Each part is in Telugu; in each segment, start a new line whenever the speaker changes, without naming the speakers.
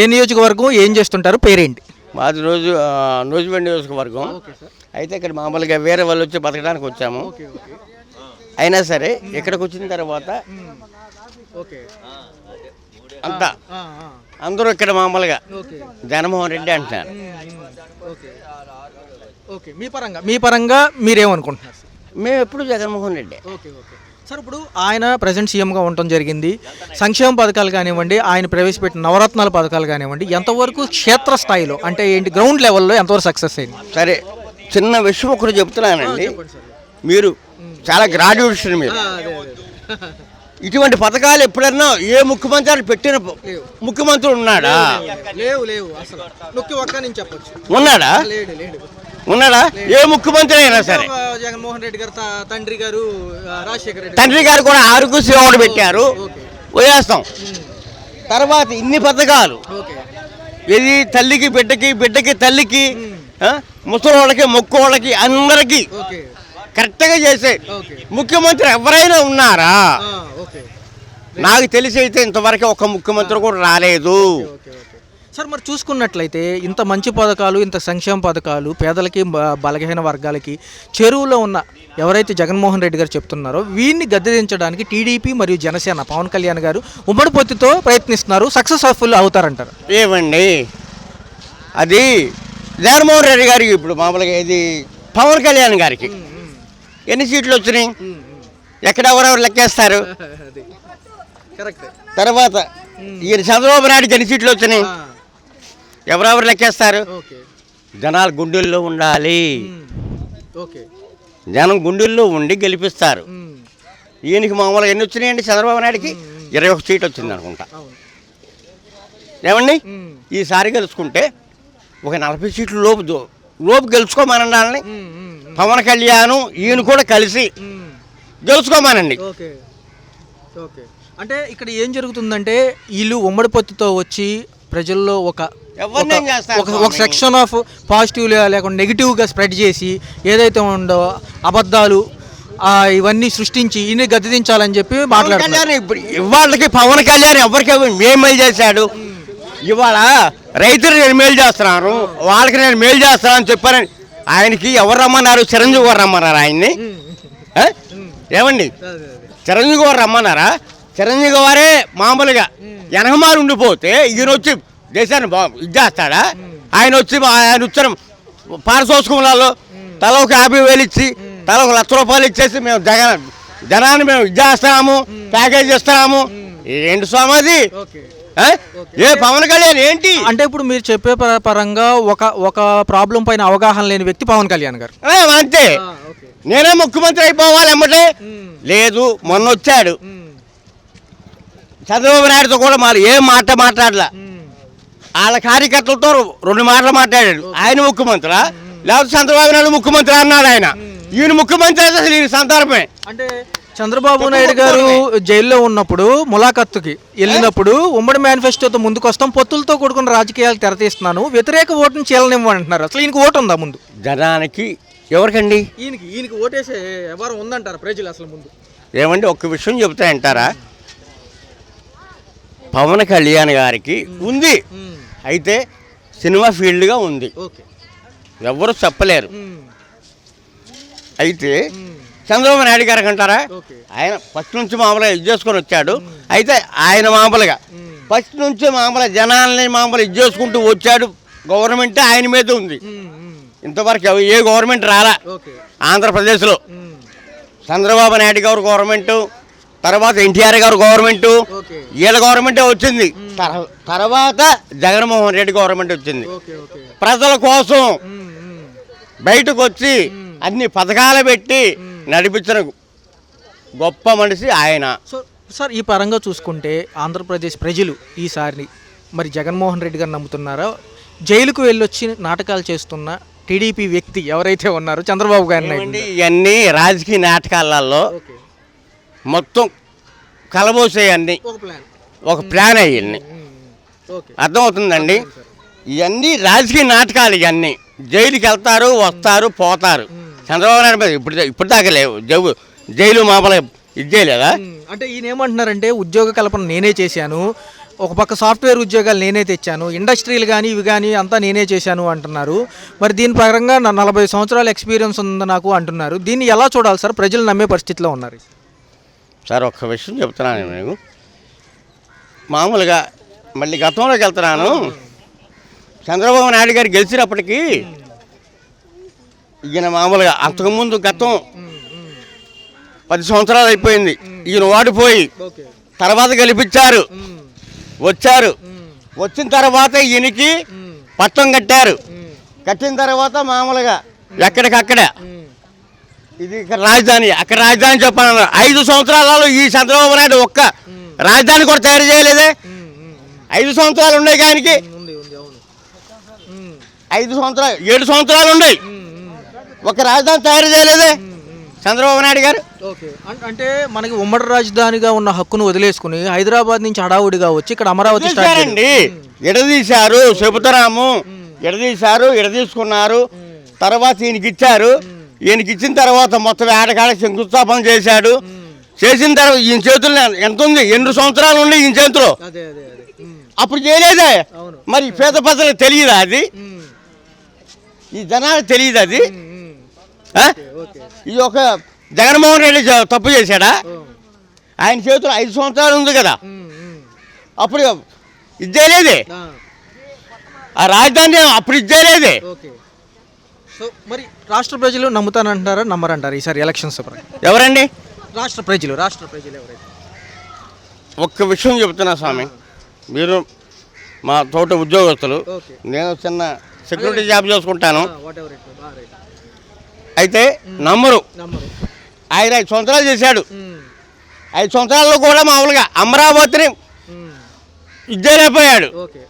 ఏ నియోజకవర్గం ఏం చేస్తుంటారు? పేరేంటి?
మాది రోజు నూజివీడు నియోజకవర్గం. అయితే ఇక్కడ మామూలుగా వేరే వాళ్ళు వచ్చి బతకడానికి వచ్చాము. అయినా సరే ఇక్కడికి వచ్చిన తర్వాత అంతా. అందరూ ఇక్కడ మామూలుగా జగన్మోహన్ రెడ్డి అంటున్నారు.
మీ పరంగా మీ పరంగా మీరేమనుకుంటున్నారు?
మేము ఎప్పుడు జగన్మోహన్ రెడ్డి.
సార్ ఇప్పుడు ఆయన ప్రజెంట్ సీఎంగా ఉండటం జరిగింది. సంక్షేమ పథకాలు కానివ్వండి ఆయన ప్రవేశపెట్టిన నవరత్నాల పథకాలు కానివ్వండి ఎంతవరకు క్షేత్ర స్థాయిలో అంటే ఏంటి గ్రౌండ్ లెవెల్లో ఎంతవరకు సక్సెస్ అయింది?
సరే చిన్న విషయం ఒకటి చెప్తున్నానండి. మీరు చాలా గ్రాడ్యుయేషన్ మీరు. ఇటువంటి పథకాలు ఎప్పుడన్నా ఏ ముఖ్యమంత్రి పెట్టిన ముఖ్యమంత్రి ఉన్నాడా?
లేవు లేవు అసలు.
ఉన్నాడా? ఉన్నాడా? ఏ ముఖ్యమంత్రి అయినా సరే.
జగన్మోహన్ రెడ్డి గారు తండ్రి గారు రాజశేఖర రెడ్డి
తండ్రి గారు కూడా ఆరోగ్య సేవ ఒకటి పెట్టారు. పోయేస్తాం తర్వాత ఇన్ని పథకాలు. ఇది తల్లికి బిడ్డకి బిడ్డకి తల్లికి ముసలోళ్ళకి మొక్కోళ్ళకి అందరికి కరెక్ట్గా చేసే ముఖ్యమంత్రి ఎవరైనా ఉన్నారా? నాకు తెలిసి అయితే ఇంతవరకు ఒక ముఖ్యమంత్రి కూడా రాలేదు.
సార్ మరి చూసుకున్నట్లయితే ఇంత మంచి పథకాలు ఇంత సంక్షేమ పథకాలు పేదలకి బలహీన వర్గాలకి చెరువులో ఉన్న ఎవరైతే జగన్మోహన్ రెడ్డి గారు చెప్తున్నారో వీరిని గద్దెదించడానికి టీడీపీ మరియు జనసేన పవన్ కళ్యాణ్ గారు ఉమ్మడి పొత్తుతో ప్రయత్నిస్తున్నారు సక్సెస్ఫుల్ అవుతారంటారు.
ఏమండి? అది జగన్మోహన్ రెడ్డి గారికి ఇప్పుడు మామూలుగా ఇది పవన్ కళ్యాణ్ గారికి. ఎన్ని సీట్లు వచ్చినాయి? ఎక్కడ ఎవరెవరు లెక్కేస్తారు? తర్వాత ఈయన చంద్రబాబు నాయుడుకి ఎన్ని సీట్లు వచ్చినాయి? ఎవరెవరు లెక్కేస్తారు? జనాలు గుండెల్లో ఉండాలి.
ఓకే.
జనం గుండెల్లో ఉండి గెలిపిస్తారు. ఈయనకి మామూలుగా ఎన్ని వచ్చినాయండి చంద్రబాబు నాయుడుకి? ఇరవై ఒక సీట్ వచ్చింది అనుకుంటా. ఏమండి? ఈసారి గెలుచుకుంటే ఒక నలభై సీట్లు లోపు లోపు గెలుచుకోమనండి పవన్ కళ్యాణ్ ఈయన కూడా కలిసి గెలుచుకోమనండి.
అంటే ఇక్కడ ఏం జరుగుతుందంటే వీళ్ళు ఉమ్మడి పొత్తుతో వచ్చి ప్రజల్లో ఒక ఒక సెక్షన్ ఆఫ్ పాజిటివ్ లేకుండా నెగిటివ్గా స్ప్రెడ్ చేసి ఏదైతే ఉందో అబద్ధాలు ఇవన్నీ సృష్టించి ఈయన గద్దెదించాలని చెప్పి మాట్లాడుతున్నారు.
ఇప్పుడు ఇవాళకి పవన్ కళ్యాణ్ ఎవరికి మేలు చేశాడు? ఇవాళ రైతులు నేను మేలు చేస్తున్నాను వాళ్ళకి నేను మేలు చేస్తానని చెప్పారని ఆయనకి ఎవరు రమ్మన్నారు? చిరంజీవి గారు రమ్మన్నారు ఆయన్ని? ఏమండి? చిరంజీవి గారు రమ్మన్నారా? చిరంజీవి గారే మామూలుగా. వెనకమాలు ఉండిపోతే ఈయన వచ్చి దేశాన్ని ఇది చేస్తాడా? ఆయన వచ్చి ఆయన వచ్చిన పారితోషికంలో తల ఒక యాభై వేలు ఇచ్చి తల ఒక లక్ష రూపాయలు ఇచ్చేసి మేము జగన్ జనాన్ని మేము ఇది చేస్తున్నాము ప్యాకేజ్ ఇస్తున్నాము ఏంటి స్వామి? ఏ? పవన్ కళ్యాణ్ ఏంటి?
అంటే ఇప్పుడు మీరు చెప్పే పరంగా ఒక ఒక ప్రాబ్లం పైన అవగాహన లేని వ్యక్తి పవన్ కళ్యాణ్ గారు.
అంతే. నేనే ముఖ్యమంత్రి అయిపోవాలి అమ్మటే. లేదు మొన్న వచ్చాడు చంద్రబాబు నాయుడుతో కూడా మరి ఏం మాట మాట్లాడలా. వాళ్ళ కార్యకర్తలతో రెండు మాటలు మాట్లాడాడు. ఆయన ముఖ్యమంత్రి? లేకపోతే చంద్రబాబు నాయుడు ముఖ్యమంత్రి అన్నాడు ఆయన. ఈయన ముఖ్యమంత్రి అయితే అసలు ఈయన సందర్భమే
అంటే చంద్రబాబు నాయుడు గారు జైల్లో ఉన్నప్పుడు ములాఖత్తుకి వెళ్ళినప్పుడు ఉమ్మడి మేనిఫెస్టోతో ముందుకు వస్తాం పొత్తులతో కూడుకున్న రాజకీయాలు తెరతీస్తున్నాను వ్యతిరేక ఓటును చీలనివ్వమంటున్నారు. అసలు ఈయనకి ఓటు ఉందా ముందు?
జనానికి ఎవరికండి?
ఈయనకి ఈయనకి ఓటేసే ఎవరు ఉందంటారు ప్రజలు అసలు ముందు?
ఏమండి ఒక్క విషయం చెప్తా అంటారా పవన్ కళ్యాణ్ గారికి ఉంది. అయితే సినిమా ఫీల్డ్గా ఉంది. ఎవరు చెప్పలేరు. అయితే చంద్రబాబు నాయుడు గారికి అంటారా ఆయన ఫస్ట్ నుంచి మామూలుగా ఇది చేసుకొని వచ్చాడు. అయితే ఆయన మామూలుగా ఫస్ట్ నుంచి మామూలుగా జనాల్ని మామూలుగా ఇది చేసుకుంటూ వచ్చాడు. గవర్నమెంట్ ఆయన మీద ఉంది. ఇంతవరకు ఏ గవర్నమెంట్ రాలా? ఆంధ్రప్రదేశ్లో. చంద్రబాబు నాయుడు గారు గవర్నమెంట్ తర్వాత ఎన్టీఆర్ గారు గవర్నమెంట్ వీళ్ళ గవర్నమెంటే వచ్చింది. తర- తర్వాత జగన్మోహన్ రెడ్డి గవర్నమెంట్ వచ్చింది. ప్రజల కోసం బయటకు వచ్చి అన్ని పథకాలు పెట్టి నడిపించిన గొప్ప మనిషి ఆయన.
సార్ ఈ పరంగా చూసుకుంటే ఆంధ్రప్రదేశ్ ప్రజలు ఈసారి మరి జగన్మోహన్ రెడ్డి గారు నమ్ముతున్నారో? జైలుకు వెళ్ళొచ్చి నాటకాలు చేస్తున్న టీడీపీ వ్యక్తి ఎవరైతే ఉన్నారో చంద్రబాబు గారిని
ఏమండి, ఇవన్నీ రాజకీయ నాటకాలలో మొత్తం కలబోసే అన్ని.
ఒక ప్లాన్
అయ్యింది అర్థమవుతుందండి? ఇవన్నీ రాజకీయ నాటకాలు ఇవన్నీ జైలుకి వెళ్తారు వస్తారు పోతారు. చంద్రబాబు నాయుడు మీద ఇప్పుడు ఇప్పుడు దాకా లేవు. జైలు జైలు మామూలుగా ఇది చేయలేదా?
అంటే ఈయన ఏమంటున్నారంటే ఉద్యోగ కల్పన నేనే చేశాను. ఒక పక్క సాఫ్ట్వేర్ ఉద్యోగాలు నేనే తెచ్చాను. ఇండస్ట్రీలు కానీ ఇవి కానీ అంతా నేనే చేశాను అంటున్నారు. మరి దీని పరంగా నా నలభై సంవత్సరాల ఎక్స్పీరియన్స్ ఉంది నాకు అంటున్నారు. దీన్ని ఎలా చూడాలి సార్? ప్రజలు నమ్మే పరిస్థితిలో ఉన్నారు.
సార్ ఒక్క విషయం చెప్తున్నాను నేను మామూలుగా మళ్ళీ గతంలోకి వెళ్తున్నాను. చంద్రబాబు నాయుడు గారు గెలిచినప్పటికీ ఈయన మామూలుగా అంతకుముందు గతం పది సంవత్సరాలు అయిపోయింది. ఈయన ఓడిపోయి తర్వాత గెలిపించారు. వచ్చారు. వచ్చిన తర్వాత ఈయనకి పట్టం కట్టారు. కట్టిన తర్వాత మామూలుగా ఎక్కడికక్కడ ఇది ఇక్కడ రాజధాని. అక్కడ రాజధాని చెప్పాను ఐదు సంవత్సరాలలో ఈ చంద్రబాబు నాయుడు ఒక్క రాజధాని కూడా తయారు చేయలేదే. ఐదు సంవత్సరాలు ఉన్నాయి ఆయనకి? ఐదు సంవత్సరాలు ఏడు సంవత్సరాలు ఉన్నాయి. ఒక రాజధాని తయారు చేయలేదే చంద్రబాబు నాయుడు గారు.
అంటే మనకి ఉమ్మడి రాజధానిగా ఉన్న హక్కును వదిలేసుకుని హైదరాబాద్ నుంచి హడావుడిగా వచ్చి ఇక్కడ అమరావతి.
తీశారండి ఎడదీశారు చెబుతున్నాము. ఎడదీశారు ఎడదీసుకున్నారు. తర్వాత ఈయనకి ఇచ్చారు. ఈయనకి ఇచ్చిన తర్వాత మొత్తం ఏడకాడ శంకుస్థాపన చేశాడు. చేసిన తర్వాత ఈయన చేతుల్లో ఎంత ఉంది? ఎన్ని సంవత్సరాలు ఉన్నాయి ఈయన చేతిలో? అప్పుడు చేయలేదే. మరి పేద ప్రజలకు తెలియదా అది? ఈ జనాలకు తెలియదు అది? ఇది ఒక జగన్మోహన్ రెడ్డి తప్పు చేశాడా? ఆయన చేతిలో ఐదు సంవత్సరాలు ఉంది కదా. అప్పుడు ఇది చేయలేదే.
ఆ,
రాజధాని అప్పుడు ఇది చేయలేదే.
సో మరి రాష్ట్ర ప్రజలు నమ్ముతానంటారా నమ్మరంటారా ఈసారి ఎలక్షన్స్?
ఎవరండి?
రాష్ట్ర ప్రజలు రాష్ట్ర ప్రజలు ఎవరైతే?
ఒక్క విషయం చెప్తున్నా స్వామి. మీరు మా తోట ఉద్యోగస్తులు. నేను చిన్న సెక్యూరిటీ జాబ్ చేసుకుంటాను. అయితే నమ్మరు. ఆయన ఐదు సంవత్సరాలు చేశాడు. ఐదు సంవత్సరాల్లో కూడా మామూలుగా అమరావతిని
ఓకే.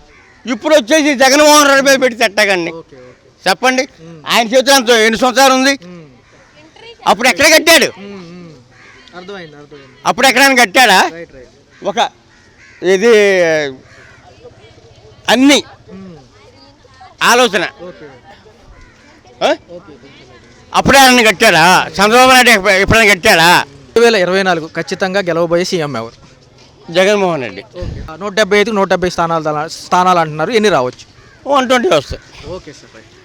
ఇప్పుడు వచ్చేసి జగన్మోహన్ రెడ్డి మీద పెట్టి
ఓకే.
చెప్పండి. ఆయన చేతిలో అంత ఎన్ని సంవత్సరాలు ఉంది? అప్పుడు ఎక్కడ కట్టాడు? అప్పుడు ఎక్కడైనా కట్టాడా?
రైట్ రైట్
ఒక ఇది అన్ని ఆలోచన.
ఓకే.
ఆ?
ఓకే
అప్పుడే ఆయన కట్టాడా? చంద్రబాబు నాయుడు ఎప్ప- ఎప్పుడైనా కట్టాడా?
రెండు వేల ఇరవై నాలుగు ఖచ్చితంగా గెలవబోయే సీఎం ఎవరు?
జగన్మోహన్ రెడ్డి.
నూట డెబ్బై ఐదుకి నూట డెబ్బై స్థానాలు స్థానాలు అంటున్నారు. ఎన్ని రావచ్చు?
వన్ ట్వంటీ వస్తాయి.
Okay sir.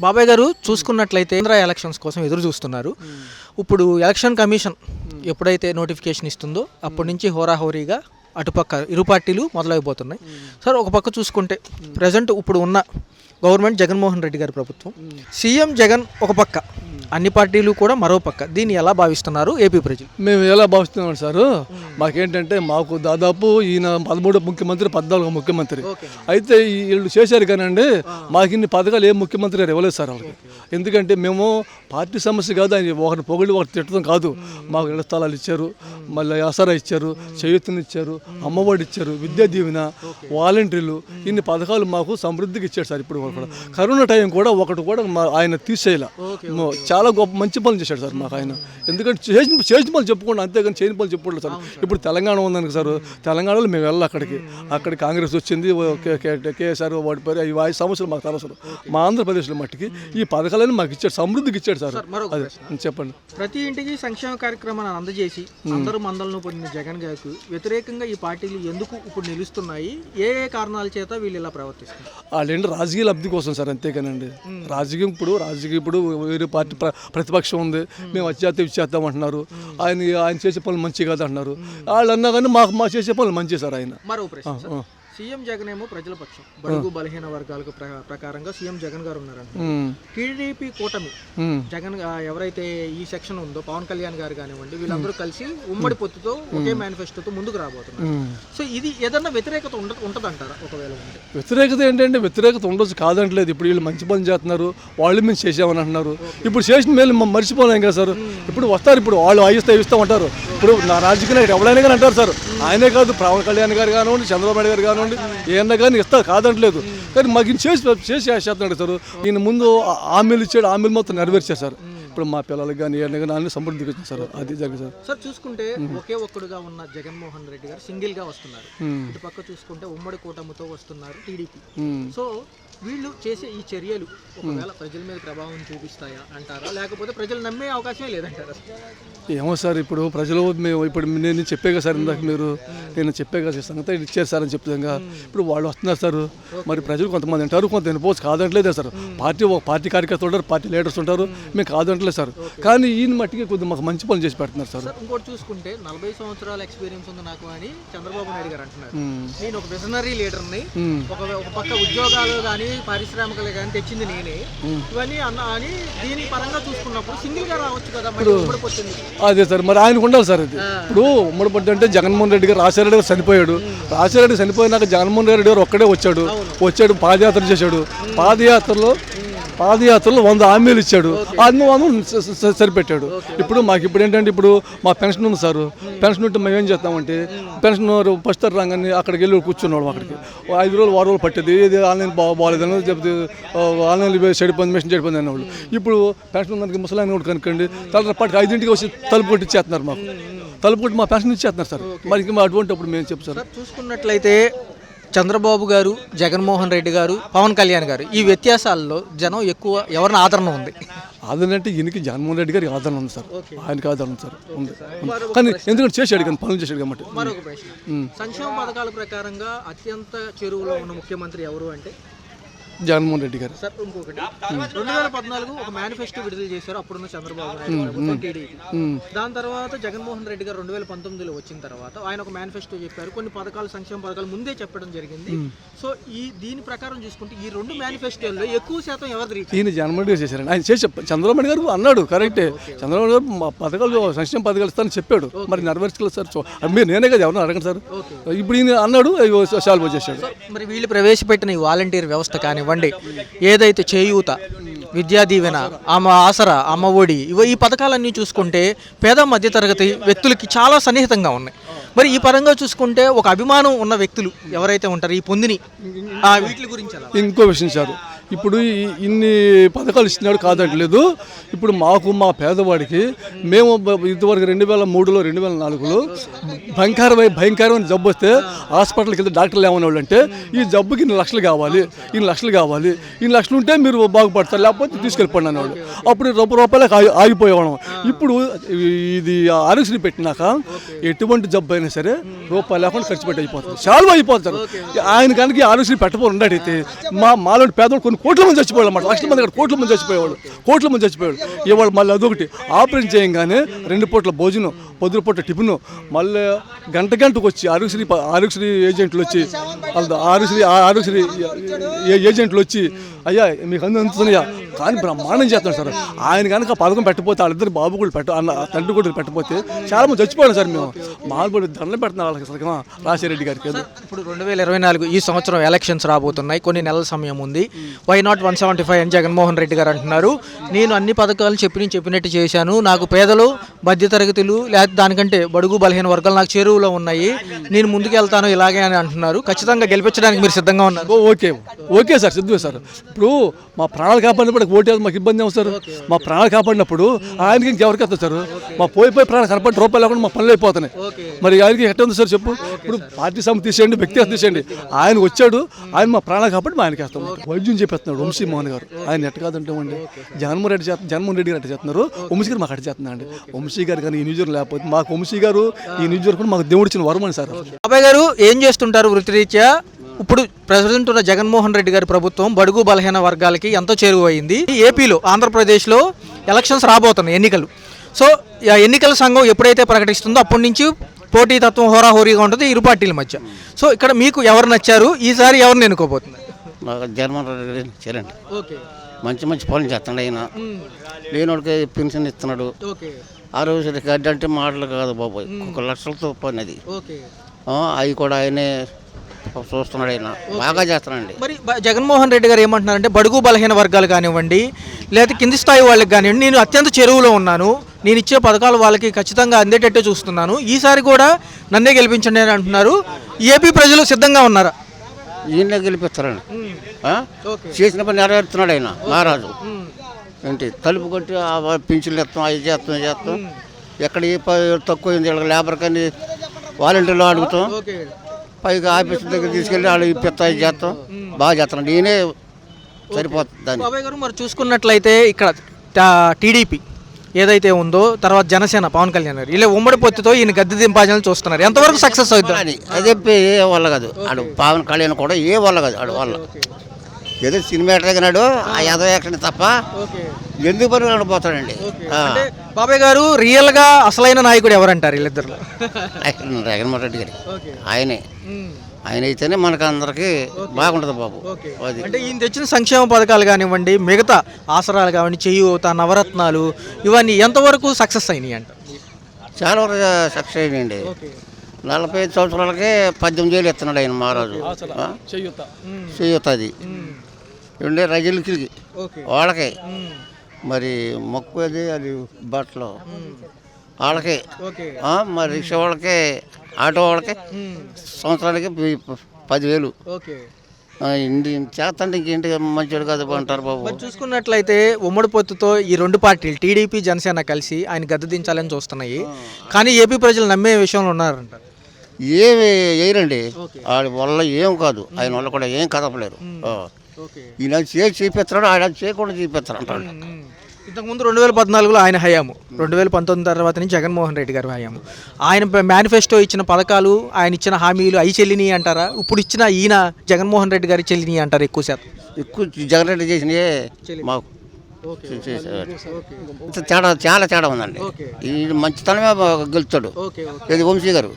బాబాయ్ గారు చూసుకున్నట్లయితే కేంద్ర ఎలక్షన్స్ కోసం ఎదురు చూస్తున్నారు. ఇప్పుడు ఎలక్షన్ కమిషన్ ఎప్పుడైతే నోటిఫికేషన్ ఇస్తుందో అప్పటి నుంచి హోరాహోరీగా అటుపక్క ఇరు పార్టీలు మొదలైపోతున్నాయి. సార్ ఒక పక్క చూసుకుంటే ప్రజెంట్ ఇప్పుడు ఉన్న గవర్నమెంట్ జగన్మోహన్ రెడ్డి గారి ప్రభుత్వం. సీఎం జగన్ ఒక పక్క. అన్ని పార్టీలు కూడా మరో పక్క. దీన్ని ఎలా భావిస్తున్నారు ఏపీ ప్రజలు?
మేము ఎలా భావిస్తున్నాం సార్? మాకేంటంటే మాకు దాదాపు ఈయన పదమూడు ముఖ్యమంత్రి పద్నాలుగు ముఖ్యమంత్రి. అయితే ఈ వీళ్ళు చేశారు కానండి మాకు ఇన్ని పథకాలు ఏ ముఖ్యమంత్రి గారు ఇవ్వలేదు సార్ వాళ్ళకి. ఎందుకంటే మేము పార్టీ సమస్య కాదు ఆయన ఒకరిని పొగిడి ఒకటి తిట్టడం కాదు. మాకు ఇళ్ళ స్థలాలు ఇచ్చారు మళ్ళీ ఆసరా ఇచ్చారు చేయూతని ఇచ్చారు అమ్మఒడి ఇచ్చారు విద్యా దీవెన వాలంటీర్లు ఇన్ని పథకాలు మాకు సమృద్ధికి ఇచ్చారు సార్ ఇప్పుడు కూడా. కరోనా టైం కూడా ఒకటి కూడా మా ఆయన తీసేయాల. చాలా గొప్ప మంచి పనులు చేశాడు సార్ మాకు ఆయన. ఎందుకంటే చేసిన చేసిన పనులు చెప్పుకోండి అంతేగాని చేయని పనులు చెప్పుకోండి సార్. ఇప్పుడు తెలంగాణ ఉందని సార్ తెలంగాణలో మేము వెళ్ళాలి అక్కడికి. అక్కడ కాంగ్రెస్ వచ్చింది కేసీఆర్ ఓడిపోయారు ఈ వాయి సమస్యలు మాకు అవసరం మా ఆంధ్రప్రదేశ్లో మట్టికి ఈ పథకాలను మాకు ఇచ్చాడు సమృద్ధికి ఇచ్చాడు సార్. అదే చెప్పండి.
ప్రతి ఇంటికి సంక్షేమ కార్యక్రమాన్ని అందజేసి అందరూ మందలను పడిన జగన్ గారికి వ్యతిరేకంగా ఈ పార్టీలు ఎందుకు ఇప్పుడు నిలుస్తున్నాయి? ఏ ఏ కారణాల చేత వీళ్ళు ఇలా ప్రవర్తిస్తున్నారు?
వాళ్ళేంటి రాజకీయ లబ్ధి కోసం సార్ అంతేకానండి. రాజకీయం ఇప్పుడు రాజకీయం ఇప్పుడు వేరే పార్టీ ప్ర- ప్రతిపక్షం ఉంది. మేము వచ్చేస్తే ఇచ్చేద్దాం అంటున్నారు. ఆయన ఆయన చేసే పనులు మంచి కాదు అంటున్నారు. వాళ్ళు అన్నా కానీ మాకు మా చేసే పనులు మంచి సార్ ఆయన.
సీఎం జగన్ ఏమో ప్రజల పక్షం. బడుగు బలహీన వర్గాలకు ప్ర- ప్రకారంగా సీఎం జగన్ గారు ఉన్నారంట. టీడీపీ కూటమి. జగన్ ఎవరైతే ఈ సెక్షన్ ఉందో పవన్ కళ్యాణ్ గారు కానివ్వండి వీళ్ళందరూ కలిసి ఉమ్మడి పొత్తుతో ఒకే మేనిఫెస్టోతో ముందుకు రాబోతున్నారు. సో ఇది ఏదన్నా వ్యతిరేకత ఉండ ఉంటదంటారా ఒకవేళ ఉంటే?
వ్యతిరేకత ఏంటంటే వ్యతిరేకత ఉండొచ్చు కాదంటలేదు. ఇప్పుడు వీళ్ళు మంచి పని చేస్తున్నారు వాళ్ళు మేము చేసామని అంటున్నారు. ఇప్పుడు చేసిన మేలు మనం మర్చిపోలేం కదా సార్. ఇప్పుడు వస్తారు ఇప్పుడు వాళ్ళు ఆయిస్తా ఇస్తూ ఉంటారు ఇప్పుడు నా రాజకీయ నాయకుడు ఎవరైనా కానీ అంటారు సార్. ఆయనే కాదు పవన్ కళ్యాణ్ గారు కానివ్వండి చంద్రబాబు నాయుడు గారు కానివ్వండి ఏమన్నా కానీ ఇస్తారు కాదంటలేదు. కానీ మాకు చేసి చేసి చేస్తున్నాడు సార్. ఈయన ముందు హామీలు ఇచ్చాడు హామీలు మొత్తం నెరవేర్చారు సార్. ఇప్పుడు మా పిల్లలకి కానీ ఏమైనా కానీ అన్ని సమృద్ధికి వచ్చింది సార్. అది జరిగింది సార్.
సార్ చూసుకుంటే ఒకే ఒక్కడుగా ఉన్న జగన్మోహన్ రెడ్డి గారు సింగిల్గా వస్తున్నారు. ఇటు పక్క చూసుకుంటే ఉమ్మడి కూటమితో వస్తున్నారు టీడీపీ. సో వీళ్ళు చేసే ఈ చర్యలు ఒకవేళ ప్రజల మీద ప్రభావం చూపిస్తాయా అంటారా? లేకపోతే ప్రజలు నమ్మే అవకాశమే లేదంటారా
ఏమో సార్ ఇప్పుడు ప్రజలు మేము ఇప్పుడు నేను చెప్పే కదా సార్ ఇందాక మీరు నేను చెప్పే కదా ఈ సంగతి ఇచ్చారు సార్ అని చెప్తాగా ఇప్పుడు వాళ్ళు వస్తున్నారు సార్. మరి ప్రజలు కొంతమంది ఉంటారు కొంత వినిపోవచ్చు కాదంటలేదే సార్. పార్టీ ఒక పార్టీ కార్యకర్తలు ఉంటారు పార్టీ లీడర్స్ ఉంటారు. మేము. కాదంటలేదు సార్. కానీ ఈయన మట్టికి కొద్దిగా మాకు మంచి పనులు చేసి పెడుతున్నారు సార్.
ఇంకోటి చూసుకుంటే నలభై సంవత్సరాల ఎక్స్పీరియన్స్ ఉంది నాకు అని చంద్రబాబు నాయుడు గారు అంటున్నారు. నేను ఒక విజనరీ లీడర్ని. ఒక ఒక పక్క ఉద్యోగాలు కానీ పారిశ్రామికలు కానీ తెచ్చింది నేనే. ఇవన్నీ అన్న అని దీని పరంగా చూసుకున్నప్పుడు సింగిల్గా రావచ్చు కదా
అదే సార్ మరి ఆయనకు ఉండాలి సార్ ఇది ఇప్పుడు ఉమ్మడి పడ్డ అంటే జగన్మోహన్ రెడ్డి గారు రాజశేఖర రెడ్డి గారు చనిపోయాడు. రాజశేఖర రెడ్డి చనిపోయినాక జగన్మోహన్ రెడ్డి గారు ఒక్కడే వచ్చాడు. వచ్చాడు పాదయాత్ర చేశాడు. పాదయాత్రలో పాదయాత్రలో వంద హామీలు ఇచ్చాడు. అన్ని వంద సరిపెట్టాడు. ఇప్పుడు మాకు ఇప్పుడు ఏంటంటే ఇప్పుడు మా పెన్షన్ ఉంది సార్. పెన్షన్ ఉంటే మేము ఏం చేస్తామంటే పెన్షన్ ఫస్ట్ రాగానే అక్కడికి వెళ్ళి కూర్చున్నాడు అక్కడికి. ఐదు రోజులు వారం రోజులు పట్టేది. ఇది ఆన్లైన్ బాగాలేదని చెప్తే ఆన్లైన్ చెడిపోయింది మెషిన్ చెడిపోయింది అనేవాళ్ళు. ఇప్పుడు పెన్షన్ ఉందానికి ముసలాయన కూడా కనుక్కోండి. తలపాటికి ఐదింటికి వచ్చి తలుపు కొట్టి ఇచ్చేస్తున్నారు మాకు. తలుపు కొట్టి మా పెన్షన్ ఇచ్చేస్తున్నారు సార్. మరి అటువంటి అప్పుడు మేము సార్
చూసుకున్నట్లయితే చంద్రబాబు గారు జగన్మోహన్ రెడ్డి గారు పవన్ కళ్యాణ్ గారు ఈ వ్యత్యాసాల్లో జనం ఎక్కువ ఎవరిని ఆదరణ ఉంది?
ఆదరణ అంటే ఈయనకి జగన్మోహన్ రెడ్డి గారికి ఆదరణ ఉంది సార్. ఆయనకి ఆదరణ ఉంది సార్. ఉంది. కానీ ఎందుకంటే చేశాడు కానీ పనులు చేశాడు కాబట్టి.
సంక్షేమ పథకాల ప్రకారంగా అత్యంత చెరువులో ఉన్న ముఖ్యమంత్రి ఎవరు అంటే?
జగన్మోహన్ రెడ్డి గారు.
సార్ ఇంకొకటి. రెండు వేల పద్నాలుగు ఒక మేనిఫెస్టో విడుదల చేశారు. అప్పుడున్న చంద్రబాబు నాయుడు ప్రభుత్వం టీడీపీ. దాని తర్వాత జగన్మోహన్ రెడ్డి గారు రెండు వేల పంతొమ్మిదిలో వచ్చిన తర్వాత ఆయన ఒక మేనిఫెస్టో చెప్పారు. కొన్ని పథకాలు సంక్షేమ పథకాలు ముందే చెప్పడం జరిగింది. సో ఈ దీని ప్రకారం చూసుకుంటే ఈ రెండు మేనిఫెస్టోల్లో ఎక్కువ శాతం ఎవరిది రీచ్
ఈయన జగన్మోహన్ రెడ్డి చేశారండి. ఆయన చేసి చంద్రబాబు గారు అన్నాడు కరెక్టే. చంద్రబాబు గారు మా పథకాలు సంక్షేమ పథకాలు ఇస్తానని చెప్పాడు. మరి నెరవేర్చలేదు సార్? మీరు నేనే కదా ఎవరైనా అడగండి సార్. ఇప్పుడు ఈయన అన్నాడు సాల్వ్ చేశాడు
మరి వీళ్ళు ప్రవేశపెట్టిన ఈ వాలంటీర్ వ్యవస్థ కానివ్వండి ఏదైతే చేయూత విద్యా దీవెన ఆమె ఆసరా అమ్మ ఒడి ఇవ ఈ పథకాలన్నీ చూసుకుంటే పేద మధ్యతరగతి వ్యక్తులకి చాలా సన్నిహితంగా ఉన్నాయి. మరి ఈ పరంగా చూసుకుంటే ఒక అభిమానం ఉన్న వ్యక్తులు ఎవరైతే ఉంటారో ఈ పొందిని ఆ వీటి గురించి
ఇంకో విషయం సార్. ఇప్పుడు ఈ- ఇన్ని పథకాలు ఇస్తున్నాడు కాదంటలేదు ఇప్పుడు మాకు మా పేదవాడికి మేము బ- ఇదివరకు రెండు వేల మూడులో రెండు వేల నాలుగులో భయంకరమైన భయంకరమైన జబ్బు వస్తే హాస్పిటల్కి వెళ్తే డాక్టర్లు ఏమనేవాళ్ళు అంటే ఈ జబ్బుకి ఇన్ని లక్షలు కావాలి ఇన్ని లక్షలు కావాలి ఇన్ని లక్షలు ఉంటే మీరు బాగుపడతారు లేకపోతే తీసుకెళ్ళిపోండి అనేవాడు అప్పుడు రూపాయి రూపాయలకు ఆగి ఆగిపోయేవాళ్ళం. ఇప్పుడు ఇది ఆరోగ్యశ్రీ పెట్టినాక ఎటువంటి జబ్బు అయినా సరే రూపాయలు లేకుండా ఖర్చు పెట్టి అయిపోతుంది. చాలా అయిపోతారు ఆయన కనుక ఆరోగ్యశ్రీ పెట్టబోరు ఉండడైతే మా మాలో పేదవాళ్ళు మంది కోట్ల మంది చచ్చిపోయాడు అన్నమాట. లక్షల మంది అక్కడ కోట్ల మంది చచ్చిపోయేవాడు కోట్ల మంది చచ్చిపోయాడు ఇవాళ మళ్ళీ అదొకటి. ఆపరేషన్ చేయంగానే రెండు పూట్ల భోజనం పొద్దున పూట టిఫిన్ మళ్ళీ గంట గంటకు వచ్చి ఆరోగ్యశ్రీ ఆరోగ్యశ్రీ ఏజెంట్లు వచ్చి ఆరోగ్యశ్రీ ఆ ఆరోగ్యశ్రీ ఏ- ఏజెంట్లు వచ్చి అయ్యా మీకు అందు అందుతున్నాయా కానీ బ్రహ్మాండం చేస్తున్నాడు సార్. ఆయన కనుక పథకం పెట్టకపోతే వాళ్ళిద్దరు బాబు కూడా పెట్ట అన్న తండ్రి కూడా పెట్టకపోతే చాలా మంది చచ్చిపోయారు సార్ మేము. మాల్పడి దండం పెడుతున్నాం వాళ్ళకి అసలు రాజశేఖర గారికి.
ఇప్పుడు రెండు వేల ఇరవై నాలుగు ఈ సంవత్సరం ఎలక్షన్స్ రాబోతున్నాయి. కొన్ని నెలల సమయం ఉంది. Why not one seventy five అని జగన్మోహన్ రెడ్డి గారు అంటున్నారు. నేను అన్ని పథకాలు చెప్పి చెప్పినట్టు చేశాను. నాకు పేదలు మధ్యతరగతులు లేకపోతే దానికంటే బడుగు బలహీన వర్గాలు నాకు చేరువలో ఉన్నాయి. నేను ముందుకు వెళ్తాను ఇలాగే అని అంటున్నారు. ఖచ్చితంగా గెలిపించడానికి మీరు సిద్ధంగా ఉన్నారు.
ఓకే. ఓకే సార్ సిద్ధమే సార్. ఇప్పుడు మా ప్రాణాలు కాపాడినప్పుడు ఓటు మాకు ఇబ్బంది ఏమో సార్. మా ప్రాణాలు కాపాడినప్పుడు ఆయనకి ఇంకెవరికి వస్తుంది సార్? మా పోయి పోయి ప్రాణాలు కనపడి రూపాయలు లేకుండా మా పనులు అయిపోతున్నాయి. మరి ఆయనకి ఎట్ట ఉంది సార్ చెప్పు? ఇప్పుడు పార్టీ సమితి తీసేయండి వ్యక్తిగత తీసేయండి. ఆయన వచ్చాడు ఆయన మా ప్రాణాలు కాబట్టి మా ఆయనకి వేస్తాం. వైద్యం చెప్పేస్తున్నాడు వంశీ మోహన్ గారు. ఆయన ఎట్ట కాదంటామండి జగన్మోహన్ రెడ్డి చేస్తున్నారు జగన్మోహన్ రెడ్డి గారు ఎట్ట చేస్తున్నారు? వంశీ గారు మాకు అట్ట చేస్తున్నారండి. వంశీ గారు కానీ ఈ న్యూస్ లేకపోతే మాకు వంశీ గారు ఈ న్యూస్ కూడా మాకు దేవుడు ఇచ్చిన వరం అని సార్.
బాబాయ్ గారు ఏం చేస్తుంటారు వృత్తిరీత్యా? ఇప్పుడు ప్రెసిడెంట్ ఉన్న జగన్మోహన్ రెడ్డి గారి ప్రభుత్వం బడుగు బలహీన వర్గాలకి ఎంతో చేరువైంది. ఏపీలో ఆంధ్రప్రదేశ్లో ఎలక్షన్స్ రాబోతున్నాయి ఎన్నికలు. సో ఆ ఎన్నికల సంఘం ఎప్పుడైతే ప్రకటిస్తుందో అప్పటి నుంచి పోటీతత్వం హోరాహోరీగా ఉంటుంది ఇరు పార్టీల మధ్య. సో ఇక్కడ మీకు ఎవరు నచ్చారు? ఈసారి ఎవరిని ఎన్నుకోబోతున్నారు?
మాకు జర్మన్ రెడ్డి చేరండి.
ఓకే.
మంచి మంచి పనులు చేస్తున్నాడు ఆయన. లేనోడికి పెన్షన్ ఇస్తున్నాడు.
ఓకే.
ఆరోగ్య గడ్డి అంటే మాటలు కాదు బాబోయ్. ఒక లక్షలతో పని అది. ఆ, అవి కూడా ఆయనే చూస్తున్నాడు ఆయన బాగా చేస్తున్నాడండి.
మరి జగన్మోహన్ రెడ్డి గారు ఏమంటున్నారంటే బడుగు బలహీన వర్గాలు కానివ్వండి లేదా కింది స్థాయి వాళ్ళకి కానివ్వండి నేను అత్యంత చెరువులో ఉన్నాను నేను ఇచ్చే పథకాలు వాళ్ళకి ఖచ్చితంగా అందేటట్టే చూస్తున్నాను. ఈసారి కూడా నన్నే గెలిపించండి అని అంటున్నారు. ఏపీ ప్రజలు సిద్ధంగా ఉన్నారా?
ఈయన?
ఓకే.
చేసిన పని నెరవేరుతున్నాడు ఆయన మహారాజు. ఏంటి తలుపు కొట్టి పింఛన్లు ఇస్తాం అవి చేస్తాం చేస్తాం. ఎక్కడ ఏ తక్కువ లేబర్ కానీ వాలంటీర్లు అడుగుతాం. పైగా ఆఫీస్ దగ్గర తీసుకెళ్ళి వాళ్ళు ఇప్పిస్తా ఇది చేస్తాం బాగా చేస్తాం నేనే సరిపోతుంది దాన్ని.
బాబాయ్ గారు మరి చూసుకున్నట్లయితే ఇక్కడ టీడీపీ ఏదైతే ఉందో తర్వాత జనసేన పవన్ కళ్యాణ్ గారు ఇలా ఉమ్మడి పొత్తుతో ఈయన గద్దె దింపాలని చూస్తున్నారు. ఎంతవరకు సక్సెస్ అవుతుంది
అదే ఏ వల్ల కాదు. ఆడు పవన్ కళ్యాణ్ కూడా ఏ వల్ల కాదు. ఆడు వల్ల. ఏదో సినిమా ఎగినాడు ఆ యాదవ యాక్షన్ తప్ప ఎందుకు పని పోతాడండి.
అంటే బాబాయ్ గారు రియల్గా అసలైన నాయకుడు ఎవరంటారు వీళ్ళిద్దరు
జగన్మోహన్ రెడ్డి గారి. ఆయనే. ఆయన అయితేనే మనకు అందరికి బాగుంటుంది బాబు. అది.
అంటే ఈయన తెచ్చిన సంక్షేమ పథకాలు కానివ్వండి మిగతా ఆసరాలు కానివ్వండి చేయూత నవరత్నాలు ఇవన్నీ ఎంతవరకు సక్సెస్ అయినాయి అంట
చాలా వరకు సక్సెస్ అయ్యండి నలభై ఐదు సంవత్సరాలకే పద్దెనిమిది వేలు ఇస్తున్నాడు ఆయన మహారాజు?
చెయ్యుత
చేయొత్తది ఉండే రజలకి వాళ్ళకి. మరి మొక్కు అది బట్టలు. వాళ్ళకి మరి రిక్షా వాళ్ళకి ఆటో వాళ్ళకి సంవత్సరానికి పదివేలు. చేస్తంటే ఇంకేంటి మంచివాడు కదా అంటారు బాబు.
చూసుకున్నట్లయితే ఉమ్మడి పొత్తుతో ఈ రెండు పార్టీలు టీడీపీ జనసేన కలిసి ఆయన గద్దె దించాలని చూస్తున్నాయి. కానీ ఏపీ ప్రజలు నమ్మే విషయంలో ఉన్నారంట.
ఏమి వేయరండి. వాడి వల్ల ఏం కాదు. ఆయన వల్ల కూడా ఏం కదపలేరు. ఈయన చేసి చూపిస్తున్నాడు ఆయన చేయకుండా చూపిస్తాడు అంటాడు
ఇంతకుముందు రెండు వేల పద్నాలుగులో ఆయన హయాము. రెండు వేల పంతొమ్మిది తర్వాత నుంచి జగన్మోహన్ రెడ్డి గారు హయాము. ఆయన మేనిఫెస్టో ఇచ్చిన పథకాలు ఆయన ఇచ్చిన హామీలు అయి చెల్లిని అంటారా? ఇప్పుడు ఇచ్చిన ఈయన జగన్మోహన్ రెడ్డి గారి చెల్లిని అంటారు ఎక్కువ శాతం?
ఎక్కువ జగన్ రెడ్డి చేసినవే మాకు. తేడా చాలా తేడా ఉందండి. మంచితనమే గెలుస్తాడు. ఇది వంశీ గారు?